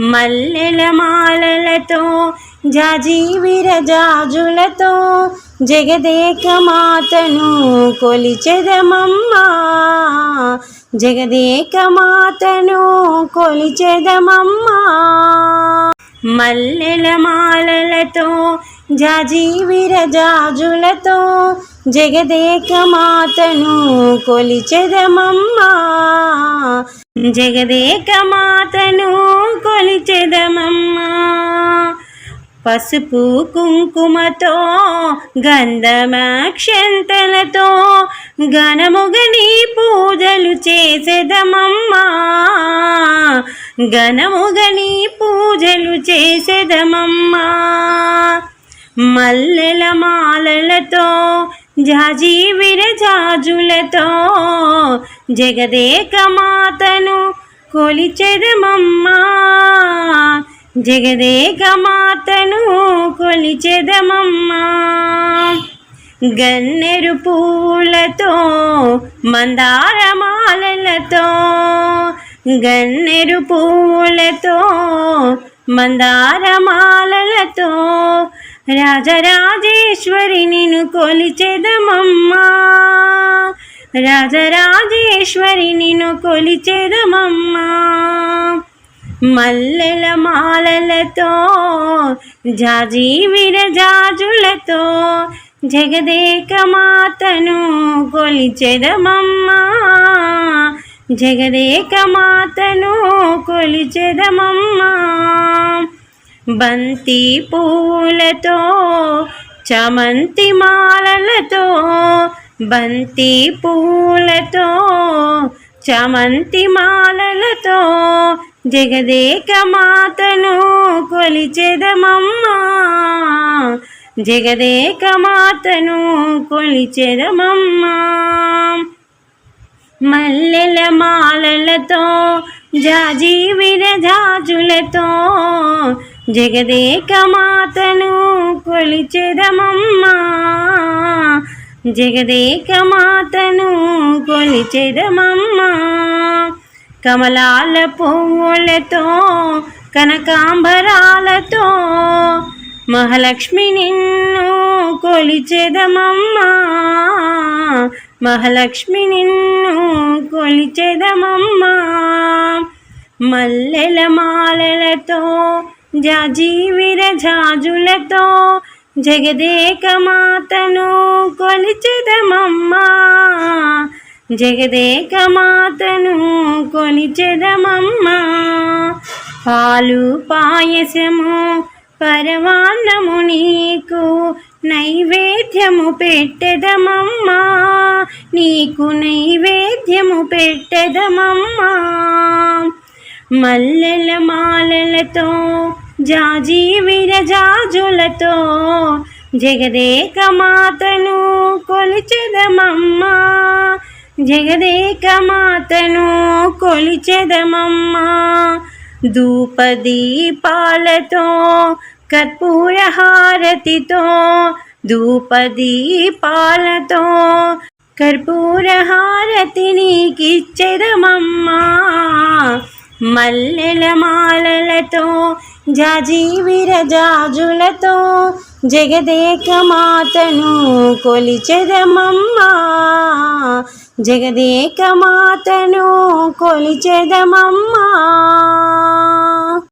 మల్లెల మాలలతో జాజీవిర జాజులతో జగదేక మాతను కొలిచెదమమ్మా. జగదేక మాతను కొలిచెదమమ్మా. మల్లెల మాలలతో జాజీవిర జాజులతో జగదేక మాతను కొలిచెదమమ్మా. జగదేక మాతను కొలిచెదమమ్మా పసుపు కుంకుమతో గంధమాక్షంతలతో ఘనముగని పూజలు చేసేదమమ్మా. ఘనముగని పూజలు చేసేదమమ్మా. మల్లెల మాలలతో జాజీ విరజాజులతో జగదేక మాతను కొలిచెదమమ్మా. జగదేకమాతను కొలిచెదమమ్మా. గన్నెరు పూలతో మందారమాలలతో గన్నెరు పూలతో మందారమాలలతో రాజరాజేశ్వరి నిన్ను కొలిచెదమమ్మా. రాజరాజేశ్వరి నిన్ను కొలిచెదమమ్మా. మల్లెల మాలలతో జాజీ విరజాజులతో జగదేక మాతను కొలిచెదమమ్మా. జగదేక మాతను కొలిచెదమమ్మా. బంతి పూలతో చమంతి మాలలతో బంతి పూలతో చమంతి మాలలతో జగదేక మాతను కొలిచెదమమ్మా. జగదేక మాతను కొలిచెదమమ్మా. మల్లెల మాలలతో జాజీ విరజాజులతో జగదేక మాతను కొలిచెదమమ్మా. జగదేక మాతను కొలిచెదమమ్మా. కమలాల పువ్వులతో కనకాంబరాలతో మహాలక్ష్మి నిన్ను కొలిచెదమమ్మా. మహాలక్ష్మి నిన్ను కొలిచెదమమ్మా. మల్లెల మాలలతో జాజీవిర జాజులతో జగదేక మాతను కొలిచెదమమ్మా. జగదేక మాతను కొలిచెదమమ్మా పాలు పాయసము పరమాన్నము నీకు నైవేద్యము పెట్టెదమమ్మా. నీకు నైవేద్యము పెట్టెదమమ్మా. మల్లెల మాలలతో జాజీ విరజాజులతో జగదేక మాతను కొలిచెదమమ్మ జగదేక మాతను కొలిచెదమమ్మా. ధూపదీపాలతో కర్పూరహారతితో ధూపదీపాలతో కర్పూరహారతి నీకిచ్చెదమమ్మా. మల్లెల మాలలతో జాజీ విరజాజులతో జగదేక మాతను కొలిచెదమమ్మా. జగదేక మాతను కొలిచెదమమ్మా.